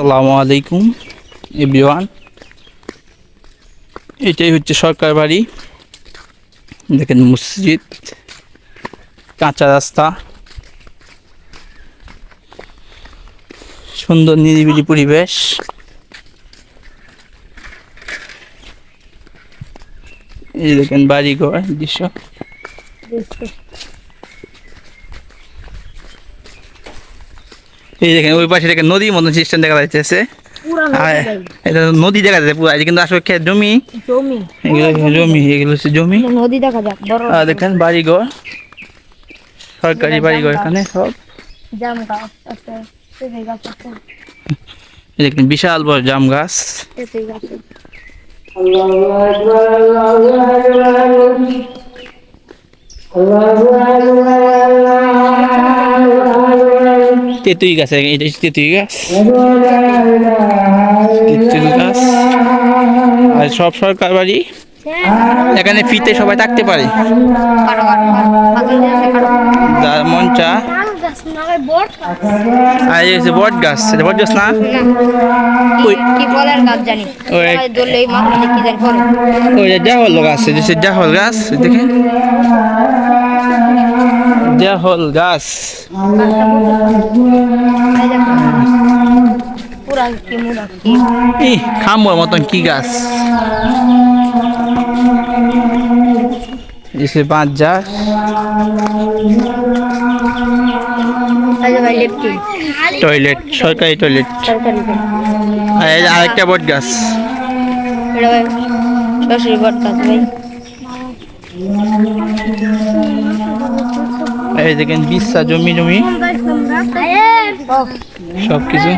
আসসালামু আলাইকুম, এভরিওয়ান। এটাই হচ্ছে সরকার বাড়ি। দেখেন মসজিদ, কাঁচা রাস্তা। সুন্দর নিরিবিলি পরিবেশ। এই দেখেন বাড়িঘর দৃশ্য। এই দেখেন ওই পাশে দেখেন নদীর মতন সিস্টেম দেখা যাচ্ছে এটা নদী দেখা যাচ্ছে পুরো এটা কিন্তু আসলে ক্ষেত জমি। জমি। এগুলো হচ্ছে জমি নদী। দেখা যাক দেখেন বাড়িঘর। সরকারি বাড়িঘর এখানে সব। জাম গাছ আছে পেঁপে গাছ আছে। এই দেখেন বিশাল বড় জাম গাছ। তেঁতুই গাছ এটা তেঁতুই গাছ তেঁতুই গাছ আর সব সরকার বাড়ি এখানে ফিতে সবাই থাকতে পারে। যার মন চা। আর এই হচ্ছে বট গাছ এটা বট গাছ না ওই- সবাই ধরলে এই মাথাটা কি জানি করে ওই যে জাহল গাছ এই যে জাহল গাছ। ই খাম্বর মতন কি গাছ। যে ভাই লেপটি টয়লেট, সরকারি টয়লেট। আর এই আরেকটা বট গাছ। বট গাছ এই দেখেন বিশা জমি জমি। সব কিছু